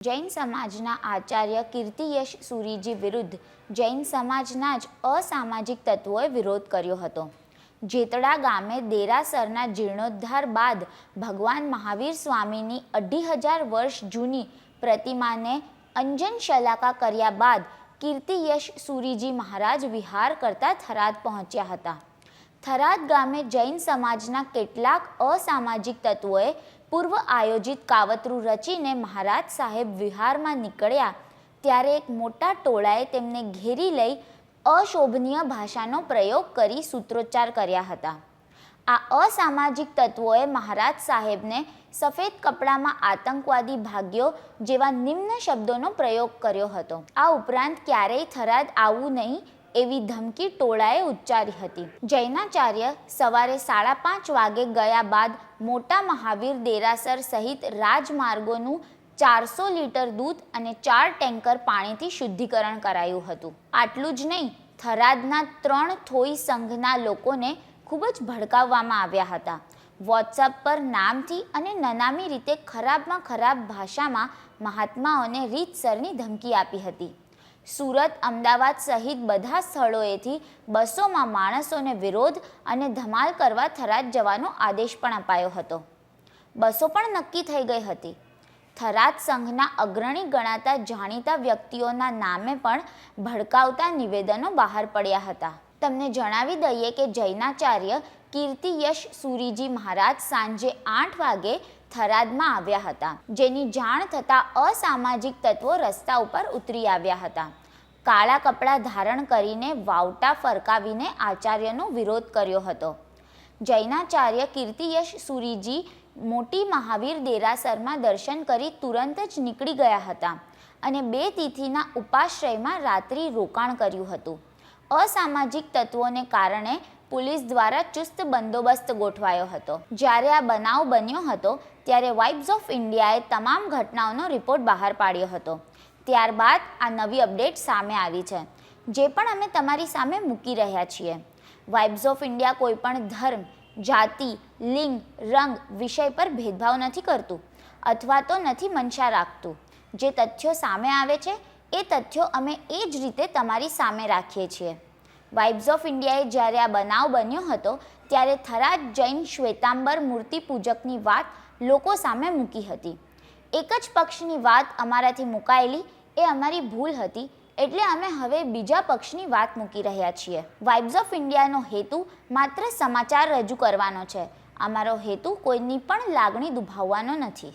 જૈન સમાજના આચાર્ય કીર્તિયશ સુરીજી વિરુદ્ધ જૈન સમાજના જ અસામાજિક તત્વોએ વિરોધ કર્યો હતો. જેતડા ગામે દેરાસરના જીર્ણોદ્ધાર બાદ ભગવાન મહાવીર સ્વામીની અઢી હજાર વર્ષ જૂની પ્રતિમાને અંજન શલાકા કર્યા બાદ કીર્તિયશ સુરીજી મહારાજ વિહાર કરતા થરાદ પહોંચ્યા હતા. થરાદ ગામે જૈન સમાજના કેટલાક અસામાજિક તત્વોએ પૂર્વ આયોજિત કાવતરું રચીને મહારાજ સાહેબ વિહારમાં નીકળ્યા, ત્યારે એક મોટા ટોળાએ તેમને ઘેરી લઈ અશોભનીય ભાષાનો પ્રયોગ કરી સૂત્રોચ્ચાર કર્યા હતા. આ અસામાજિક તત્વોએ મહારાજ સાહેબને સફેદ કપડામાં આતંકવાદી ભાગ્યો જેવા નિમ્ન શબ્દોનો પ્રયોગ કર્યો હતો. આ ઉપરાંત ક્યારેય થરાદ આવવું નહીં એવી ધમકી ટોળાએ ઉચ્ચારી હતી. જૈનાચાર્ય સવારે સાડા પાંચ વાગે ગયા બાદ મોટા મહાવીર દેરાસર સહિત રાજમાર્ગોનું ચારસો લીટર દૂધ અને ચાર ટેન્કર પાણીથી શુદ્ધિકરણ કરાયું હતું. આટલું જ નહીં, થરાદના ત્રણ થોઈ સંઘના લોકોને ખૂબ જ ભડકાવવામાં આવ્યા હતા. વોટ્સઅપ પર નામથી અને નનામી રીતે ખરાબમાં ખરાબ ભાષામાં મહાત્માઓને રીતસરની ધમકી આપી હતી. સુરત, અમદાવાદ સહિત બધા સ્થળોએથી બસોમાં માણસોને વિરોધ અને ધમાલ કરવા થરાદ જવાનો આદેશ પણ અપાયો હતો. બસો પણ નક્કી થઈ ગઈ હતી. થરાદ સંઘના અગ્રણી ગણાતા જાણીતા વ્યક્તિઓના નામે પણ ભડકાવતા નિવેદનો બહાર પડ્યા હતા. તમને જણાવી દઈએ કે જૈનાચાર્ય કીર્તિયશ સુરીજી મહારાજ સાંજે આઠ વાગે થરાદમાં આવ્યા હતા, જેની જાણ થતાં અસામાજિક તત્વો રસ્તા ઉપર ઉતરી આવ્યા હતા. કાળા કપડાં ધારણ કરીને વાવટા ફરકાવીને આચાર્યનો વિરોધ કર્યો હતો. જૈનાચાર્ય કીર્તિયશ સુરીજી મોટી મહાવીર દેરાસરમાં દર્શન કરી તુરંત જ નીકળી ગયા હતા અને બે તિથિના ઉપાશ્રયમાં રાત્રિ રોકાણ કર્યું હતું. અસામાજિક તત્વોને કારણે પોલીસ દ્વારા ચુસ્ત બંદોબસ્ત ગોઠવાયો હતો. જ્યારે આ બનાવ બન્યો હતો, ત્યારે વાઇબ્સ ઓફ ઇન્ડિયાએ તમામ ઘટનાઓનો રિપોર્ટ બહાર પાડ્યો હતો. ત્યારબાદ આ નવી અપડેટ સામે આવી છે, જે પણ અમે તમારી સામે મૂકી રહ્યા છીએ. વાઇબ્સ ઓફ ઇન્ડિયા કોઈ પણ ધર્મ, જાતિ, લિંગ, રંગ વિષય પર ભેદભાવ નથી કરતું, અથવા તો નથી મનશા રાખતું. જે તથ્યો સામે આવે છે, એ તથ્યો અમે એ જ રીતે તમારી સામે રાખીએ છીએ. વાઇબ્સ ઓફ ઇન્ડિયાએ જ્યારે આ બનાવ બન્યો હતો, ત્યારે થરાદ જૈન શ્વેતાંબર મૂર્તિ પૂજકની વાત લોકો સામે મૂકી હતી. એક જ પક્ષની વાત અમારાથી મુકાયેલી, એ અમારી ભૂલ હતી, એટલે અમે હવે બીજા પક્ષની વાત મૂકી રહ્યા છીએ. વાઇબ્સ ઓફ ઇન્ડિયાનો હેતુ માત્ર સમાચાર રજૂ કરવાનો છે. અમારો હેતુ કોઈની પણ લાગણી દુભાવવાનો નથી.